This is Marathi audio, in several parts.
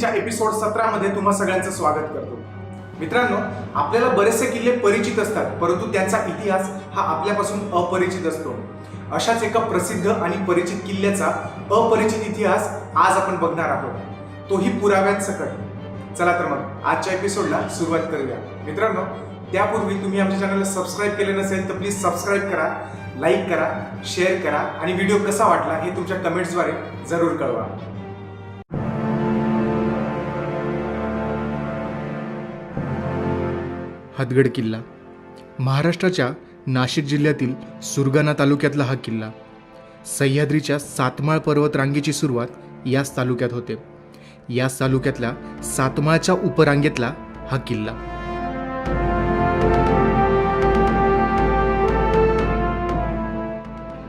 हनुमंतीच्या एपिसोड सतरामध्ये तुम्हा सगळ्यांचं स्वागत करतो. मित्रांनो आपल्याला बरेचसे किल्ले परिचित असतात परंतु त्यांचा इतिहास हा आपल्यापासून अपरिचित असतो. अशाच एका प्रसिद्ध आणि परिचित किल्ल्याचा अपरिचित इतिहास आज आपण बघणार आहोत. तोही पुराव्यात सकट. चला तर मग आजच्या एपिसोडला सुरुवात करूया. मित्रांनो त्यापूर्वी तुम्ही आमच्या चॅनलला सबस्क्राईब केले नसेल तर प्लीज सबस्क्राईब करा लाईक करा शेअर करा आणि व्हिडिओ कसा वाटला हे तुमच्या कमेंट्सद्वारे जरूर कळवा. हदगड किल्ला. महाराष्ट्राच्या नाशिक जिल्ह्यातील सुरगाणा तालुक्यातला हा किल्ला. सह्याद्रीच्या सातमाळ पर्वत रांगेची सुरुवात याच तालुक्यात होते. याच तालुक्यातल्या सातमाळच्या उपरांगेतला हा किल्ला.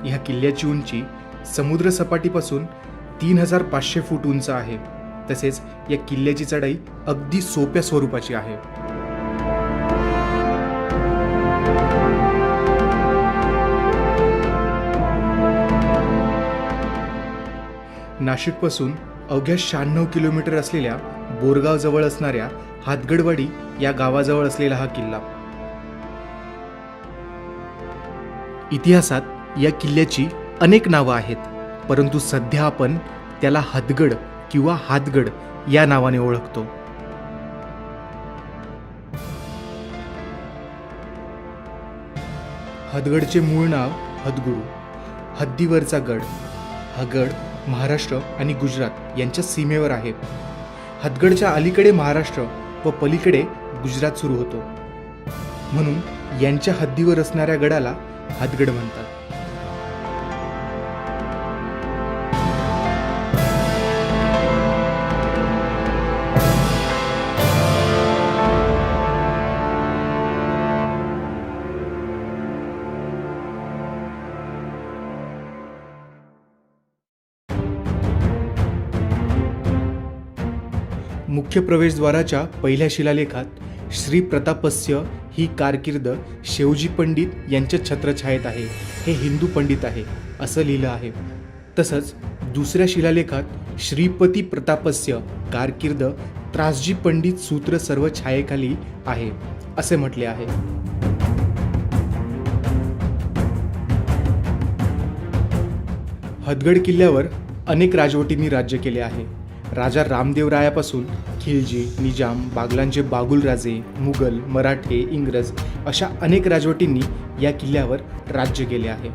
ह्या किल्ल्याची उंची समुद्र सपाटीपासून तीन हजार पाचशे फूट उंच आहे. तसेच या किल्ल्याची चढाई अगदी सोप्या स्वरूपाची आहे. नाशिकपासून अवघ्या शहाण्णव किलोमीटर असलेल्या बोरगाव जवळ असणाऱ्या हातगडवाडी या गावाजवळ असलेला हा किल्ला. इतिहासात या किल्ल्याची अनेक नावं आहेत परंतु सध्या आपण त्याला हदगड किंवा हातगड या नावाने ओळखतो. हदगडचे मूळ नाव हदगुरू हद्दीवरचा गड हा गड महाराष्ट्र आणि गुजरात यांच्या सीमेवर आहे हदगडच्या अलीकडे महाराष्ट्र व पलीकडे गुजरात सुरू होतो. म्हणून यांच्या हद्दीवर असणाऱ्या गडाला हदगड म्हणतात. मुख्य प्रवेशद्वाराच्या पहिल्या शिलालेखात श्री प्रतापस्य ही कारकीर्द शेवजी पंडित यांच्या छत्रछायेत आहे. हे हिंदू पंडित आहे असं लिहिलं आहे. तसंच दुसऱ्या शिलालेखात श्रीपती प्रतापस्य कारकीर्द त्रासजी पंडित सूत्र सर्व छायेखाली आहे असे म्हटले आहे. हदगड किल्ल्यावर अनेक राजवटींनी राज्य केले आहे. राजा रामदेवरायापासून खिलजी निजाम बागलांचे बागुलराजे मुघल मराठे इंग्रज अशा अनेक राजवटींनी या किल्ल्यावर राज्य केले आहे.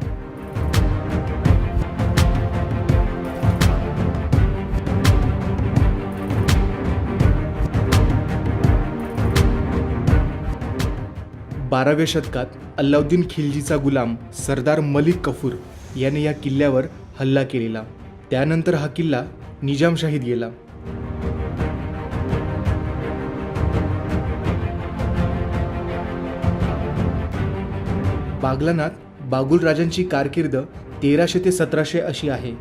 बाराव्या शतकात अल्लाउद्दीन खिलजीचा गुलाम सरदार मलिक कफूर याने या किल्ल्यावर हल्ला केलेला. त्यानंतर हा किल्ला निजामशाहीत गेला. बागलानात बागुल राजांची कारकीर्द तेराशे ते सतराशे अशी आहे.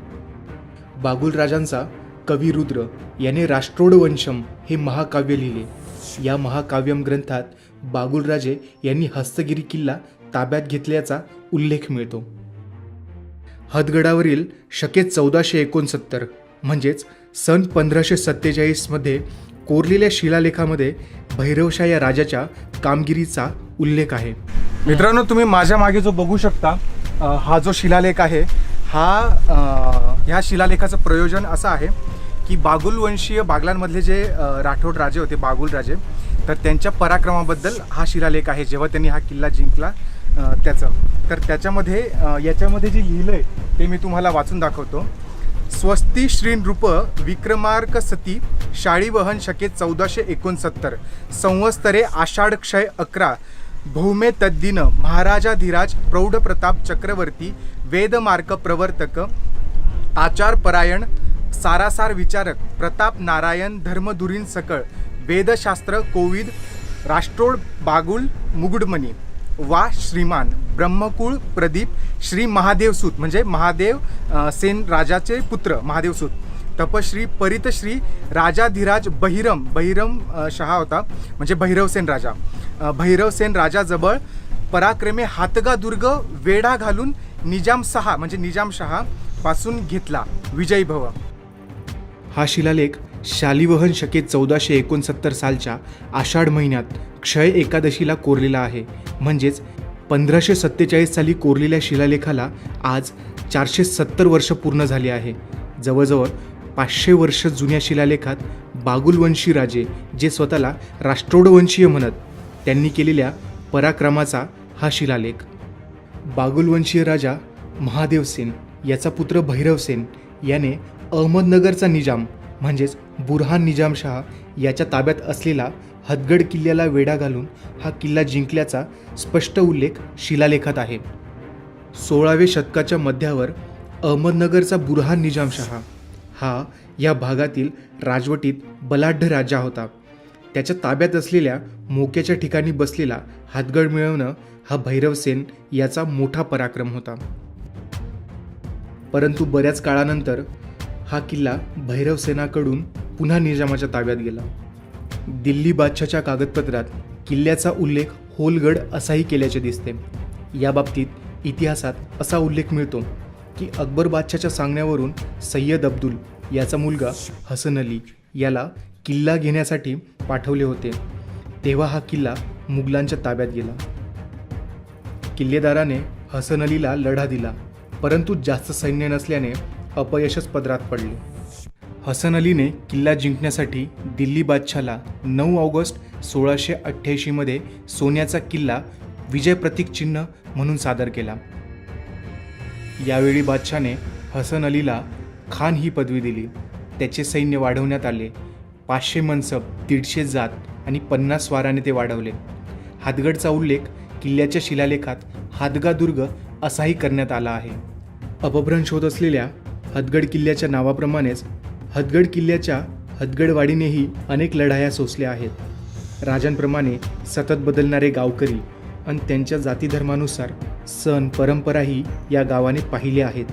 बागुल राजांचा कवी रुद्र याने राष्ट्रोडवंशम हे महाकाव्य लिहिले. या महाकाव्यम ग्रंथात बागुलराजे यांनी हस्तगिरी किल्ला ताब्यात घेतल्याचा उल्लेख मिळतो. हदगडावरील शके चौदाशे एकोणसत्तर म्हणजेच सन पंधराशे सत्तेचाळीसमध्ये कोरलेल्या शिलालेखामध्ये भैरवशा या राजाच्या कामगिरीचा उल्लेख आहे. मित्रांनो तुम्ही माझ्या मागे जो बघू शकता अ, हा जो शिलालेख आहे हा अ, ह्या शिलालेखाचं प्रयोजन असं आहे की बागुलवंशीय बागलांमधले जे अ, राठोड राजे होते बागुल राजे तर त्यांच्या पराक्रमाबद्दल हा शिलालेख आहे जेव्हा त्यांनी हा किल्ला जिंकला अ, त्याचं. तर त्याच्यामध्ये अ, याच्यामध्ये जे लिहिलं आहे ते मी तुम्हाला वाचून दाखवतो. स्वस्ती श्री नृप विक्रमार्क सती शाळीवहन शके चौदाशे एकोणसत्तर संवत्सरे आषाढ क्षय अकरा भौमे तद्दिन महाराजाधिराज प्रौढ प्रताप चक्रवर्ती वेदमार्क प्रवर्तक आचारपरायण सारासार विचारक प्रताप नारायण धर्मधुरीन सकळ वेदशास्त्र कोविद राष्ट्रोळ बागुल मुगुडमणी. वा श्रीमान ब्रह्मकुळ प्रदीप श्री महादेवसूत म्हणजे महादेव सेन राजाचे पुत्र महादेवसूत तपश्री परितश्री राजाधिराज बहिरम बहिरम शहा होता म्हणजे भैरवसेन राजा. भैरवसेन राजाजवळ पराक्रमे हातगा दुर्ग वेढा घालून निजाम सहा म्हणजे निजाम शहा पासून घेतला. विजयी भव. हा शिलालेख शालिवहन शके चौदाशे एकोणसत्तर सालच्या आषाढ महिन्यात क्षय एकादशीला कोरलेला आहे. म्हणजेच पंधराशे सत्तेचाळीस साली कोरलेल्या शिलालेखाला आज चारशे सत्तर वर्ष पूर्ण झाली आहे. जवळजवळ पाचशे वर्ष जुन्या शिलालेखात बागुलवंशी राजे जे स्वतःला राष्ट्रोडवंशीय म्हणत त्यांनी केलेल्या पराक्रमाचा हा शिलालेख. बागुलवंशीय राजा महादेवसेन याचा पुत्र भैरवसेन याने अहमदनगरचा निजाम म्हणजेच बुरहान निजामशहा याच्या ताब्यात असलेला हदगड किल्ल्याला वेढा घालून हा किल्ला जिंकल्याचा स्पष्ट उल्लेख शिलालेखात आहे. सोळाव्या शतकाच्या मध्यावर अहमदनगरचा बुरहान निजामशहा हा या भागातील राजवटीत बलाढ्य राजा होता. त्याच्या ताब्यात असलेल्या मोक्याच्या ठिकाणी बसलेला हातगड मिळवणं हा भैरवसेन याचा मोठा पराक्रम होता. परंतु बऱ्याच काळानंतर हा किल्ला भैरवसेनाकडून पुन्हा निजामाच्या ताब्यात गेला. दिल्ली बादशाच्या कागदपत्रात किल्ल्याचा उल्लेख होलगड असाही केल्याचे दिसते. याबाबतीत इतिहासात असा उल्लेख मिळतो की अकबर बादशाच्या सांगण्यावरून सय्यद अब्दुल याचा मुलगा हसन अली याला किल्ला घेण्यासाठी पाठवले होते. तेव्हा हा किल्ला मुघलांच्या ताब्यात गेला. किल्लेदाराने हसन अलीला लढा दिला परंतु जास्त सैन्य नसल्याने अपयशच पदरात पडले. हसन अलीने किल्ला जिंकण्यासाठी दिल्ली बादशाला नऊ ऑगस्ट सोळाशे अठ्ठ्याऐंशीमध्ये सोन्याचा किल्ला विजय प्रतीक चिन्ह म्हणून सादर केला. यावेळी बादशाने हसन अलीला खान ही पदवी दिली. त्याचे सैन्य वाढवण्यात आले. पाचशे मनसब दीडशे जात आणि पन्नास स्वाराने ते वाढवले. हातगडचा उल्लेख किल्ल्याच्या शिलालेखात हातगा दुर्ग असाही करण्यात आला आहे. अपभ्रंश होत असलेल्या हदगड किल्ल्याच्या नावाप्रमाणेच हदगड किल्ल्याच्या हदगडवाडीनेही अनेक लढाया सोसल्या आहेत. राजांप्रमाणे सतत बदलणारे गावकरी आणि त्यांच्या जातीधर्मानुसार सण परंपराही या गावाने पाहिल्या आहेत.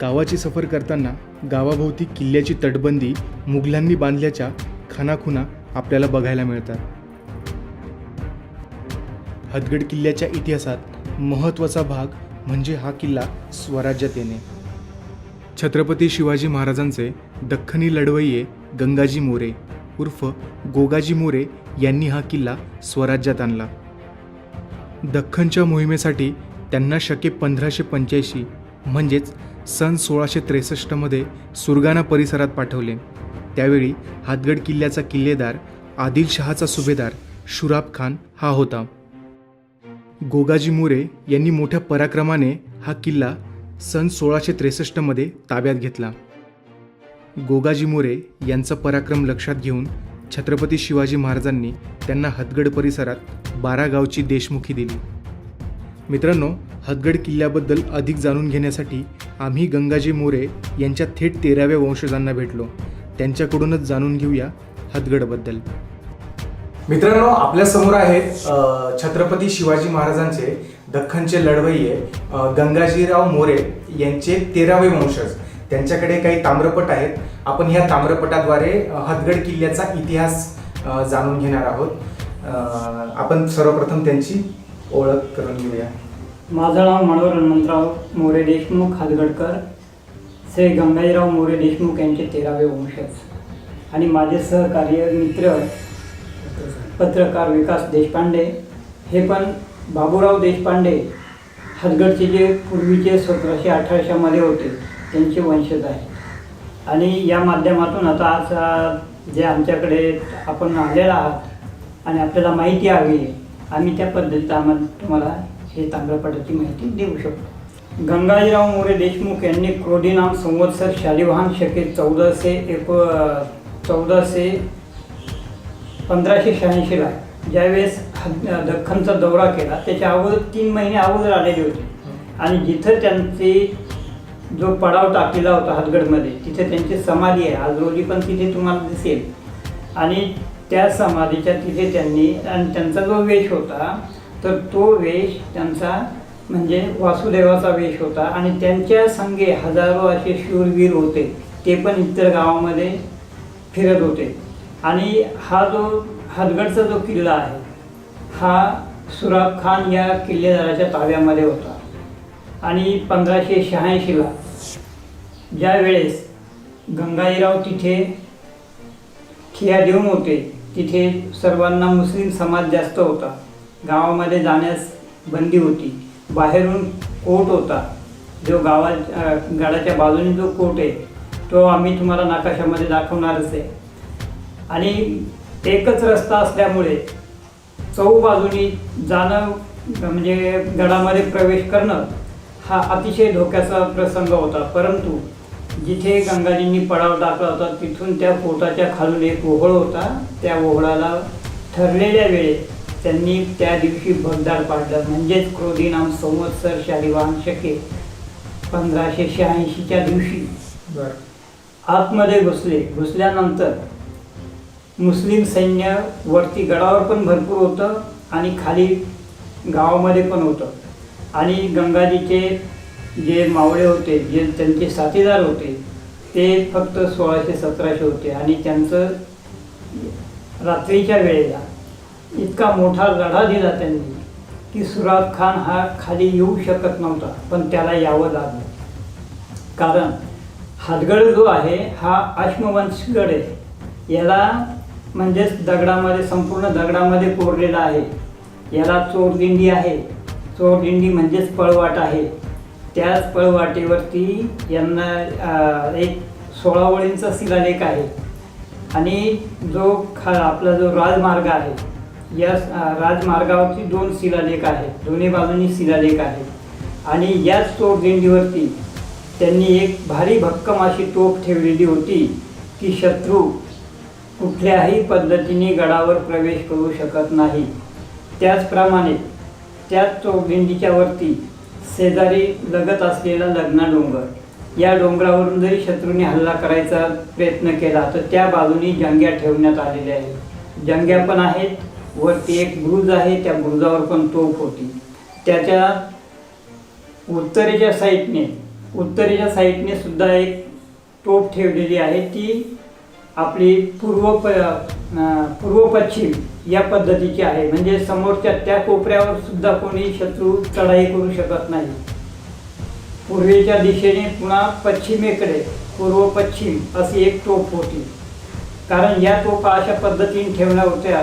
गावाची सफर करताना गावाभोवती किल्ल्याची तटबंदी मुघलांनी बांधल्याच्या खानाखुना आपल्याला बघायला मिळतात. हदगड किल्ल्याच्या इतिहासात महत्त्वाचा भाग म्हणजे हा किल्ला स्वराज्यात येणे. छत्रपती शिवाजी महाराजांचे दख्खनी लढवय्ये गंगाजी मोरे उर्फ गोगाजी मोरे यांनी हा किल्ला स्वराज्यात आणला. दख्खनच्या मोहिमेसाठी त्यांना शके पंधराशे पंच्याऐंशी म्हणजेच सन सोळाशे त्रेसष्टमध्ये सुरगाणा परिसरात पाठवले. त्यावेळी हातगड किल्ल्याचा किल्लेदार आदिलशहाचा सुभेदार शुराब खान हा होता. गोगाजी मोरे यांनी मोठ्या पराक्रमाने हा किल्ला सन सोळाशे त्रेसष्टमध्ये ताब्यात घेतला. गोगाजी मोरे यांचा पराक्रम लक्षात घेऊन छत्रपती शिवाजी महाराजांनी त्यांना हदगड परिसरात बारा गावची देशमुखी दिली. मित्रांनो हदगड किल्ल्याबद्दल अधिक जाणून घेण्यासाठी आम्ही गंगाजी मोरे यांच्या थेट तेराव्या वंशजांना भेटलो. त्यांच्याकडूनच जाणून घेऊया हदगडबद्दल. मित्रांनो आपल्यासमोर आहेत छत्रपती शिवाजी महाराजांचे दख्खनचे लढवय्ये गंगाजीराव मोरे यांचे तेरावे वंशज. त्यांच्याकडे काही ताम्रपट आहेत. आपण ह्या ताम्रपटाद्वारे हदगड किल्ल्याचा इतिहास जाणून घेणार आहोत. आपण सर्वप्रथम त्यांची ओळख करून घेऊया. माझं नाव मनोहर हनुमंतराव मोरे देशमुख हातगडकर श्री गंगाजीराव मोरे देशमुख यांचे तेरावे वंशज. आणि माझे सहकार्य मित्र पत्रकार विकास देशपांडे हे पण बाबूराव देशपांडे हदगडचे जे पूर्वीचे सतराशे अठराशेमध्ये होते त्यांचे वंशज आहेत. आणि या माध्यमातून आता आज जे आमच्याकडे आपण आलेला आहात आणि आपल्याला माहिती हवी आहे आम्ही त्या पद्धतीत आम्हाला तुम्हाला हे ताम्रपटाची माहिती देऊ शकतो. गंगाजीराव मोरे देशमुख यांनी क्रोधीनाम संवत्सर शालिवाहन शके चौदाशे एको चौदाशे पंधराशे शहाऐंशीला ज्यावेळेस दख्खनचा दौरा केला त्याच्या अगोदर तीन महिने अगोदर आलेले होते. आणि जिथं त्यांचे जो पडाव टाकलेला होता हदगडमध्ये तिथे त्यांची समाधी आहे. आज रोजी पण तिथे तुम्हाला दिसेल. आणि त्या समाधीच्या तिथे त्यांनी आणि त्यांचा जो वेश होता तर तो वेश त्यांचा म्हणजे वासुदेवाचा वेश होता. आणि त्यांच्या संगे हजारो असे शूरवीर होते. ते पण इतर गावामध्ये फिरत होते. आणि हा जो हदगडचा जो किल्ला आहे हा सुराब खान या किल्लेदाराच्या ताब्यामध्ये होता. आणि पंधराशे शहाऐंशीला ज्या वेळेस गंगाईराव तिथे ठिया देऊन होते तिथे सर्वांना मुस्लिम समाज जास्त होता. गावामध्ये जाण्यास बंदी होती. बाहेरून कोट होता. जो गावात गाडाच्या गडाच्या बाजूने जो कोट आहे तो आम्ही तुम्हाला नकाशामध्ये दाखवणारच आहे. आणि एकच रस्ता असल्यामुळे चौ बाजूनी जाणं म्हणजे गडामध्ये प्रवेश करणं हा अतिशय धोक्याचा प्रसंग होता. परंतु जिथे गंगाजींनी पडाव टाकला होता तिथून त्या पोटाच्या खालून एक ओहळ होता. त्या ओहळाला ठरलेल्या वेळेत त्यांनी त्या दिवशी भगदाड पाडलं. म्हणजेच क्रोधी नाम संवत्सर शालिवाहन शके पंधराशे शहाऐंशीच्या दिवशी आतमध्ये घुसले. घुसल्यानंतर मुस्लिम सैन्य वरती गडावर पण भरपूर होतं आणि खाली गावामध्ये पण होतं. आणि गंगाजीचे जे मावळे होते जे त्यांचे साथीदार होते ते फक्त सोळाशे सतराशे होते. आणि त्यांचं रात्रीच्या वेळेला इतका मोठा लढा दिला त्यांनी की सुरात खान हा खाली येऊ शकत नव्हता पण त्याला यावं लागलं. कारण हातगड जो आहे हा अश्मवंशगड आहे. याला म्हणजेच दगडामध्ये संपूर्ण दगडामध्ये कोरलेला आहे. याला चोरदिंडी आहे. चोरदिंडी म्हणजेच पळवाट आहे. त्याच पळवाटेवरती यांना एक सोळावळींचा शिलालेख आहे. आणि जो खा आपला जो राजमार्ग आहे या राजमार्गावरती दोन शिलालेख आहेत. दोन्ही बाजूंनी शिलालेख आहे. आणि याच चोरदिंडीवरती त्यांनी एक भारी भक्कम अशी तोफ ठेवलेली होती की शत्रू कुठल्याही पद्धतीने गडावर प्रवेश करू शकत नाही. त्याचप्रमाणे त्याच चौदिंडीच्या वरती शेजारी लगत असलेला लग्ना डोंगर. या डोंगरावरून जरी शत्रूने हल्ला करायचा प्रयत्न केला तर त्या बाजूनी जंग्या ठेवण्यात आलेल्या आहेत. जंग्या पण आहेत वरती एक बुरुज आहे त्या बुरुजावर पण तोफ होती. त्याच्या उत्तरेच्या साईडने उत्तरेच्या साईडने सुद्धा एक तोफ ठेवलेली आहे ती आपली पूर्व प पूर्व पश्चिम या पद्धतीची आहे. म्हणजे समोरच्या त्या कोपऱ्यावर सुद्धा कोणी शत्रू चढाई करू शकत नाही. पूर्वेच्या दिशेने पुन्हा पश्चिमेकडे पूर्व पश्चिम अशी एक टोप होती. कारण या टोपा अशा पद्धतीने ठेवल्या होत्या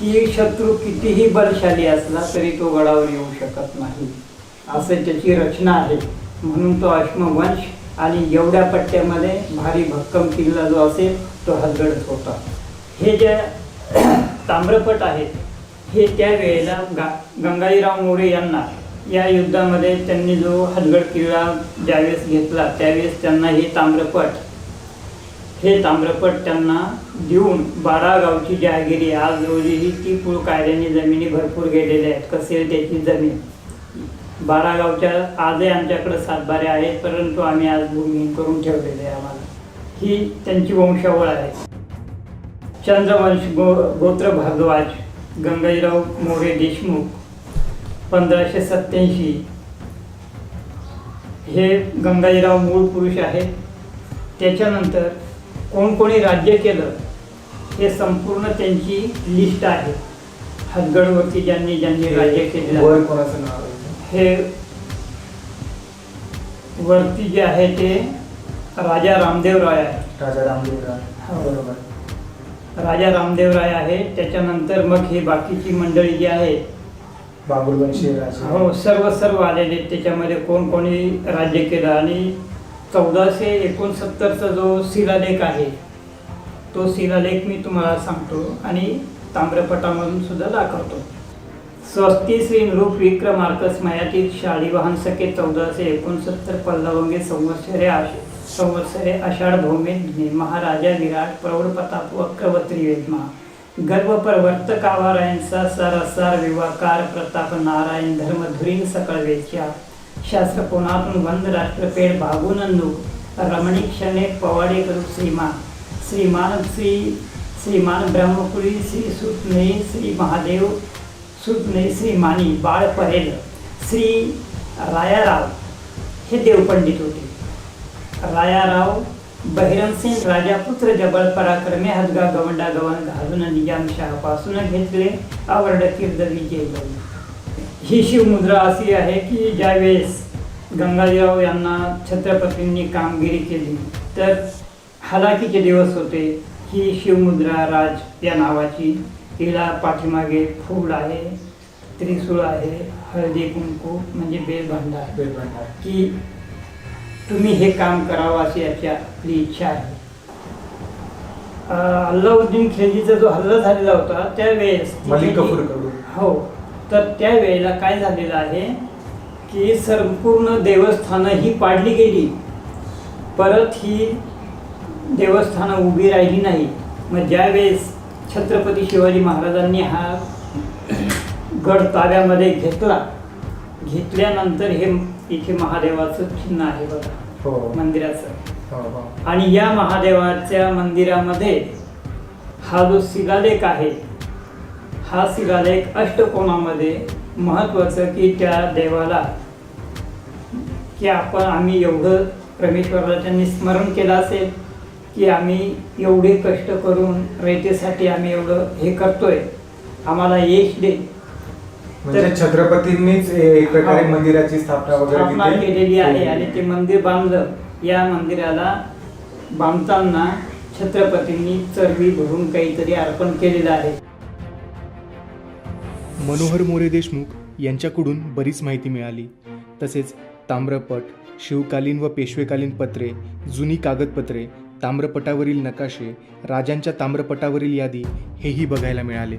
की शत्रू कितीही बलशाली असला तरी तो गडावर येऊ शकत नाही. असं त्याची रचना आहे. म्हणून तो अश्मवंश आणि एवढ्या पट्ट्यामध्ये भारी भक्कम किल्ला जो असेल तो हलगडच होता. हे जे ताम्रपट आहेत हे त्यावेळेला गा गंगाईराव मोरे यांना या युद्धामध्ये त्यांनी जो हलगड किल्ला ज्यावेळेस घेतला त्यावेळेस त्यांना हे ताम्रपट हे ताम्रपट त्यांना देऊन बारा गावची जहागिरी आज रोजीही ती पूल कायद्याने जमिनी भरपूर गेलेल्या आहेत. कसेल त्याची जमीन? बारा गावच्या आजही आमच्याकडे सातबारे आहेत परंतु आम्ही आज भूमिहीन करून ठेवलेले आहे आम्हाला. ही त्यांची वंशावळ आहे. चंद्रवंश गो गोत्र भारद्वाज गंगाईराव मोरे देशमुख पंधराशे सत्याऐंशी हे गंगाईराव मूळ पुरुष आहेत. त्याच्यानंतर कोण कोणी राज्य केलं हे संपूर्ण त्यांची लिस्ट आहे. हदगडवरती ज्यांनी ज्यांनी राज्य केलेलं आहे? हे वरती जे आहे ते राजा रामदेव राय आहे. राजा रामदेव हो. बरोबर. राजा रामदेव राय आहे. त्याच्यानंतर मग हे बाकीची मंडळी जी आहे बाबुलवंशी हो सर्व सर्व आलेले आहेत. त्याच्यामध्ये कोण कोणी राज्य केलं आणि चौदाशे एकोणसत्तरचा जो शिलालेख आहे तो शिलालेख मी तुम्हाला सांगतो आणि ताम्रपटामधून सुद्धा दाखवतो. स्वस्ती श्री नृप विक्रमार्कस मयातील शाळीवाहन सके चौदाशे एकोणसत्तर पल्लवंगे संवत्सरे आश संवत्सरे आषाढ महाराजा विराट प्रौढ प्रताप वक्रवत्री वेदमा गर्भ परवर्त कावारायांचा सरसार विवाकार प्रताप नारायण धर्मधुरी सकळ वेच्या शास्त्र कोणातून वंद राष्ट्रपेड भागुनंदू रमणी क्षणे पवाडे करू श्रीमान श्रीमान श्री श्रीमान ब्रह्मपुरी श्री सुतने श्री महादेव सुतने श्री मानी बाळ परेल श्री रायाराव हे देवपंडित होते. रायाराव बहिरमसिंग राजापुत्र जबळ पराक्रमे हदगा गवंडा गवन घालून निजामशाहपासून घेतले आवड कीर्द विजय ही शिवमुद्रा अशी आहे की ज्यावेळेस गंगाधरराव यांना छत्रपतींनी कामगिरी केली तर हालाकीचे दिवस होते. ही शिवमुद्रा राज या नावाची. हिला पाठीमागे फूल आहे त्रिशूळ आहे हळदी कुंकू म्हणजे बेलभांडार. की तुम्ही हे काम करावं अशी याची आपली इच्छा आहे. अल्लाउद्दीन खिलजीचा जो हल्ला झालेला होता त्यावेळेस. हो तर त्यावेळेला काय झालेलं आहे की संपूर्ण देवस्थानं ही पाडली गेली. परत ही देवस्थानं उभी राहिली नाही. मग ज्यावेळेस छत्रपती शिवाजी महाराजांनी हा गड ताब्यामध्ये घेतला घेतल्यानंतर हे इथे महादेवाचं चिन्ह आहे बघा. हो. मंदिराचं. हो हो. आणि या महादेवाच्या मंदिरामध्ये हा जो शिलालेख आहे हा शिलालेख अष्टकोनामध्ये महत्त्वाचं की त्या देवाला की आपण आम्ही एवढं परमेश्वराच्यांनी स्मरण केलं असेल की आम्ही एवढे कष्ट करून रयतेसाठी आम्ही एवढं हे करतोय. आम्हाला यश दे. म्हणजे तर- छत्रपतींनीच एक प्रकारे हो. मंदिराची स्थापना वगैरे तिथे केलेली आहे. आणि ते मंदिर बांधलं या मंदिराला बांधताना छत्रपतींनी चरबी भरून काहीतरी अर्पण केलेलं आहे मनोहर मोरे देशमुख यांच्याकडून बरीच माहिती मिळाली तसेच ताम्रपट शिवकालीन व पेशवेकालीन पत्रे जुनी कागदपत्रे ताम्रपटावरील नकाशे राजांच्या ताम्रपटावरील यादी हेही बघायला मिळाले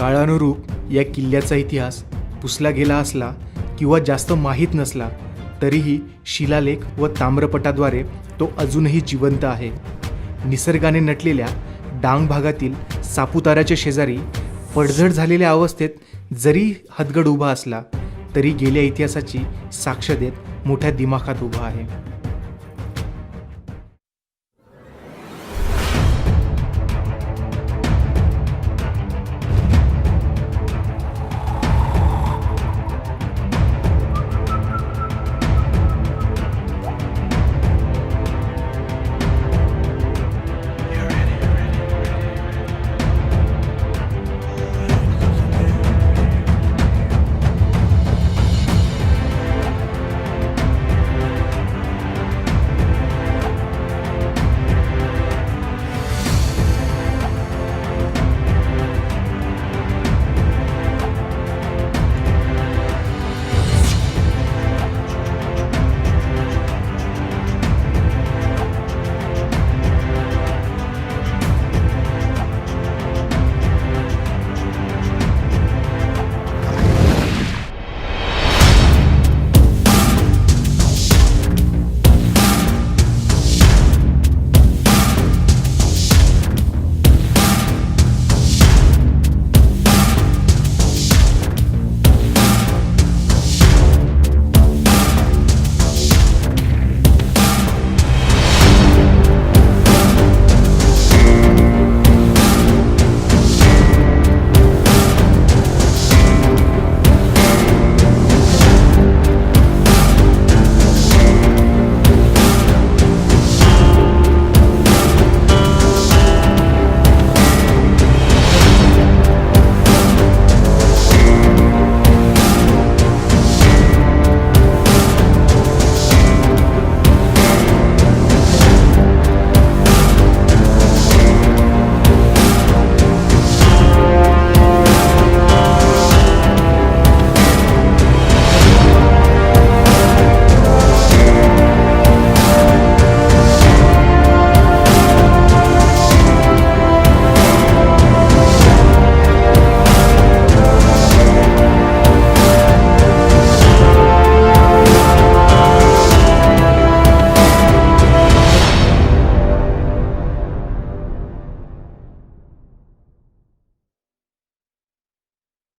काळानुरूप या किल्ल्याचा इतिहास पुसला गेला असला किंवा जास्त माहीत नसला तरीही शिलालेख व ताम्रपटाद्वारे तो अजूनही जिवंत आहे. निसर्गाने नटलेल्या डांग भागातील सापुताऱ्याच्या शेजारी पडझड झालेल्या अवस्थेत जरी हदगड उभा असला तरी गेल्या इतिहासाची साक्ष देत मोठ्या दिमाखात उभा आहे.